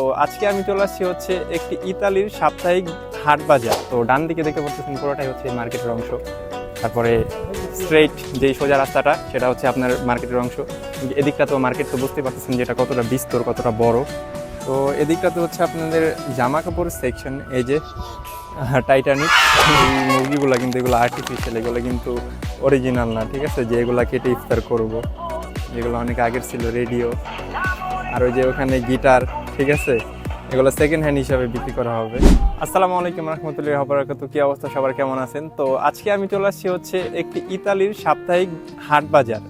তো আজকে আমি চলে আসছি হচ্ছে একটি ইতালির সাপ্তাহিক হাট বাজার। তো ডান দিকে দেখতে পাচ্ছেন পুরোটাই হচ্ছে মার্কেটের অংশ। তারপরে স্ট্রেট যেই সোজা রাস্তাটা, সেটা হচ্ছে আপনার মার্কেটের অংশ। এদিকটা তো মার্কেট তো বুঝতে পারতেছেন যেটা কতটা বিস্তর, কতটা বড়। তো এদিকটাতে হচ্ছে আপনাদের জামা কাপড়ের সেকশন এই যে টাইটানিক মুরগিগুলো কিন্তু এগুলো আর্টিফিশিয়াল এগুলো কিন্তু অরিজিনাল না, ঠিক আছে? যে এগুলো কেটে ইফতার করব। যেগুলো অনেক আগের ছিল রেডিও আর ওই যে ওখানে গিটার ঠিক আছে? এগুলো সেকেন্ড হ্যান্ড হিসাবে বিক্রি করা হবে। আসসালামু আলাইকুম রহমতুল্লাহ হবরাকাত কি অবস্থা? সবার কেমন আছেন? তো আজকে আমি চলে আসছি হচ্ছে একটি ইতালির সাপ্তাহিক হাট বাজার।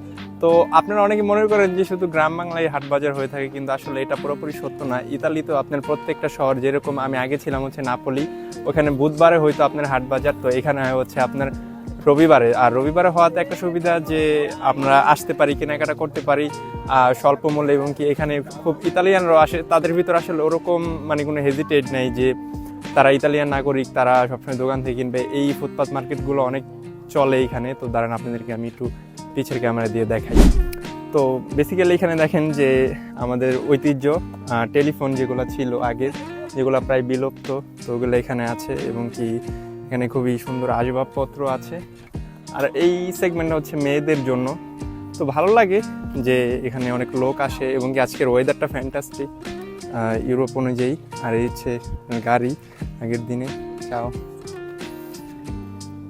তো আপনারা অনেকে মনে করেন যে শুধু গ্রাম বাংলায় হাট বাজার হয়ে থাকে, কিন্তু আসলে এটা পুরোপুরি সত্য না। ইতালিতেও আপনার প্রত্যেকটা শহর যেরকম আমি আগে ছিলাম হচ্ছে নাপোলি, ওখানে বুধবারে হয়তো আপনার হাট বাজার, তো এখানে হচ্ছে আপনার রবিবারে। আর রবিবারে হওয়াতে একটা সুবিধা যে আমরা আসতে পারি, কেনাকাটা করতে পারি স্বল্প মূল্যে এবং কি এখানে খুব ইতালিয়ানরাও আসে, তাদের ভিতর আসলে ওরকম মানে কোনো হেজিটেট নেই যে তারা ইতালিয়ান নাগরিক, তারা সবসময় দোকান থেকে কিনবে। এই ফুটপাথ মার্কেটগুলো অনেক চলে এখানে। তো দাঁড়ান, আপনাদেরকে আমি একটু পিছের ক্যামেরা দিয়ে দেখাই। তো বেসিক্যালি এখানে দেখেন যে আমাদের ঐতিহ্য টেলিফোন যেগুলো ছিল আগের যেগুলো প্রায় বিলুপ্ত, তো ওগুলো এখানে আছে এবং কি এখানে খুবই সুন্দর আসবাবপত্র আছে। আর এই সেগমেন্টটা হচ্ছে মেয়েদের জন্য। তো ভালো লাগে যে এখানে অনেক লোক আসে এবং কি আজকের ওয়েদারটা ফ্যান্টাস্টিক ইউরোপ অনুযায়ী। আর এই হচ্ছে গাড়ি আগের দিনে। চাও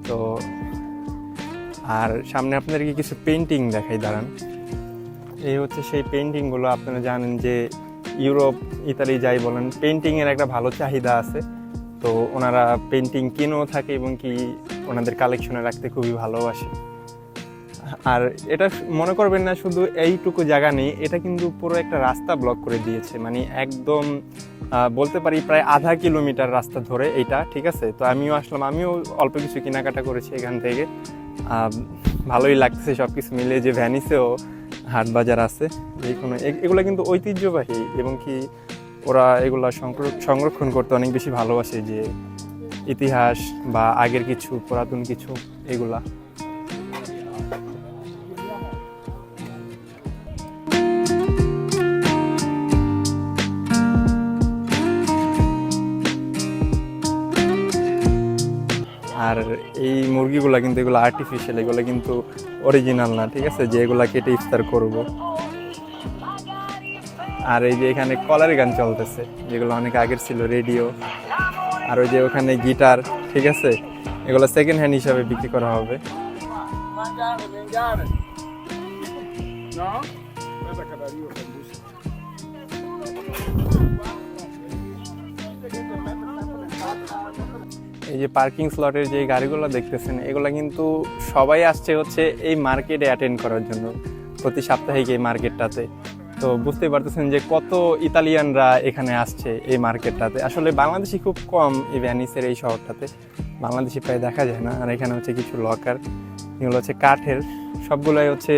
তো আর সামনে আপনাদেরকে কিছু পেন্টিং দেখাই, দাঁড়ান। এই হচ্ছে সেই পেন্টিংগুলো আপনারা জানেন যে ইউরোপ ইতালি যাই বলেন পেন্টিংয়ের একটা ভালো চাহিদা আছে। তো ওনারা পেন্টিং কিনেও থাকে এবং কি ওনাদের কালেকশনে রাখতে খুবই ভালোবাসে। আর এটা মনে করবেন না, শুধু এইটুকু জায়গা নেই, এটা কিন্তু পুরো একটা রাস্তা ব্লক করে দিয়েছে। মানে একদম বলতে পারি প্রায় আধা কিলোমিটার রাস্তা ধরে এইটা, ঠিক আছে? তো আমিও আসলাম, আমিও অল্প কিছু কেনাকাটা করেছি এখান থেকে। ভালোই লাগতেছে সব কিছু মিলে, যে ভ্যানিসেও হাট বাজার আছে, যে কোনো এগুলো কিন্তু ঐতিহ্যবাহী এবং কি ওরা এগুলো সংর- সংরক্ষণ করতে অনেক বেশি ভালোবাসে যে ইতিহাস বা আগের কিছু, পুরাতন কিছু, এগুলা। আর এই মুরগিগুলা কিন্তু এগুলো আর্টিফিশিয়াল এগুলো কিন্তু অরিজিনাল না, ঠিক আছে? যে এগুলা কেটে ইফতার করব। আর এই যে এখানে কলার গান চলতেছে, যেগুলো অনেক আগের ছিল, রেডিও। আর ওই যে ওখানে গিটার, ঠিক আছে? এগুলো সেকেন্ড হ্যান্ড হিসাবে বিক্রি করা হবে. এই যে পার্কিং স্লটের যে গাড়িগুলো দেখতেছেন, এগুলো কিন্তু সবাই আসছে হচ্ছে এই মার্কেটে অ্যাটেন্ড করার জন্য। প্রতি সাপ্তাহিক এই মার্কেটটাতে তো বুঝতেই পারতেছেন যে কত ইতালিয়ানরা এখানে আসছে এই মার্কেটটাতে। আসলে বাংলাদেশি খুব কম এই ভ্যানিসের এই শহরটাতে। বাংলাদেশি প্রায় দেখা যায় না। আর এখানে হচ্ছে কিছু লকার এগুলো হচ্ছে কাঠের। সবগুলোই হচ্ছে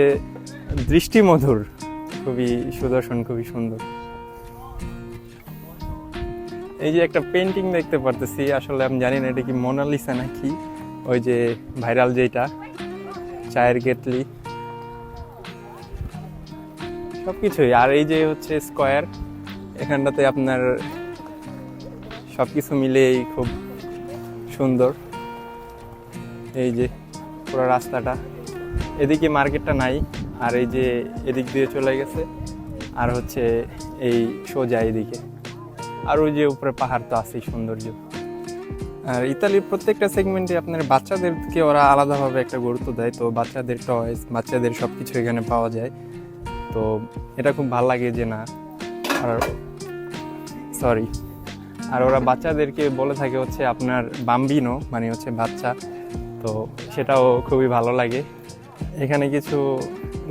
দৃষ্টিমধুর। খুবই সুদর্শন, খুবই সুন্দর। এই যে একটা পেন্টিং দেখতে পারতেছি। আসলে আমি জানি না এটা কি মোনালিসা নাকি? ওই যে ভাইরাল যেটা চায়ের কেটলি সব কিছুই আর এই যে হচ্ছে স্কোয়ার এখানটাতে আপনার সব কিছু মিলেই খুব সুন্দর। এই যে পুরো রাস্তাটা। এদিকে মার্কেটটা নাই, আর এই যে এদিক দিয়ে চলে গেছে। আর হচ্ছে এই সোজা এদিকে। আর ওই যে উপরে পাহাড় তো আছেই, সৌন্দর্য। আর ইতালির প্রত্যেকটা সেগমেন্টে আপনার বাচ্চাদেরকে ওরা আলাদাভাবে একটা গুরুত্ব দেয়। তো বাচ্চাদের টয়েস বাচ্চাদের সব কিছু এখানে পাওয়া যায়। তো এটা খুব ভালো লাগে যে না, আর সরি আর ওরা বাচ্চাদেরকে বলে থাকে হচ্ছে আপনার বাম্বিনো মানে হচ্ছে বাচ্চা। তো সেটাও খুবই ভালো লাগে। এখানে কিছু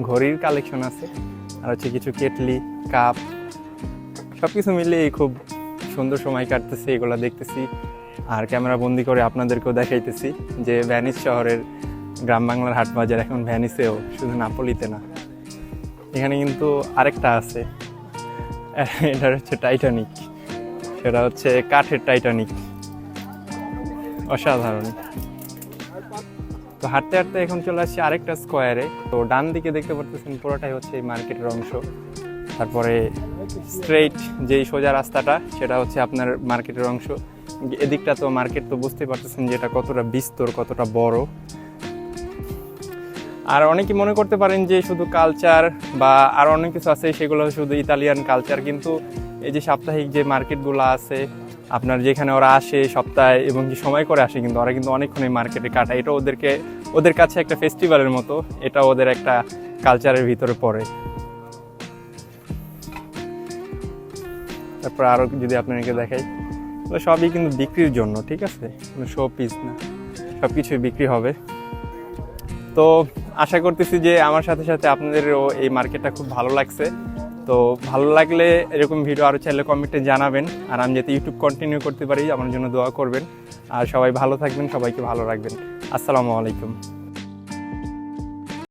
ঘড়ির কালেকশন আছে, আর হচ্ছে কিছু কেটলি, কাপ সব কিছু মিলিয়ে খুব সুন্দর সময় কাটতেছি, এগুলো দেখতেছি। আর ক্যামেরা বন্দি করে আপনাদেরকেও দেখাইতেছি যে ভ্যানিস শহরের গ্রাম বাংলার হাট বাজার এখন ভ্যানিসেও, শুধু নাপোলিতে না। এখানে কিন্তু আরেকটা আছে। এটা হচ্ছে টাইটানিক সেটা হচ্ছে কাঠের টাইটানিক অসাধারণ। তো হাঁটতে হাঁটতে এখন চলে আসছি আরেকটা স্কোয়ারে তো ডান দিকে দেখতে পারতেছেন পুরোটাই হচ্ছে এই মার্কেটের অংশ। তারপরে স্ট্রেইট যেই সোজা রাস্তাটা, সেটা হচ্ছে আপনার মার্কেটের অংশ। এদিকটা তো মার্কেট তো বুঝতে পারতেছেন যে এটা কতটা বিস্তর, কতটা বড়। আর অনেকে মনে করতে পারেন যে শুধু কালচার বা আর অনেক কিছু আছে, সেগুলো শুধু ইতালিয়ান কালচার কিন্তু এই যে সাপ্তাহিক যে মার্কেটগুলো আছে, আপনার যেখানে ওরা আসে সপ্তাহে এবং কি সময় করে আসে, কিন্তু ওরা কিন্তু অনেকক্ষণ এই মার্কেটে কাটায়। এটা ওদেরকে, ওদের কাছে একটা ফেস্টিভ্যালের মতো, এটা ওদের একটা কালচারের ভিতরে পড়ে। তারপর আরও যদি আপনাদেরকে দেখাই সবই কিন্তু বিক্রির জন্য, ঠিক আছে? কোনো শো পিস না। সব কিছুই বিক্রি হবে। তো আশা করতেছি যে আমার সাথে সাথে আপনাদেরও এই মার্কেটটা খুব ভালো লাগছে। তো ভালো লাগলে এরকম ভিডিও আরও চাইলে কমেন্টে জানাবেন। আর আমি যাতে ইউটিউব কন্টিনিউ করতে পারি, আমার জন্য দোয়া করবেন। আর সবাই ভালো থাকবেন, সবাইকে ভালো রাখবেন। আসসালামু আলাইকুম।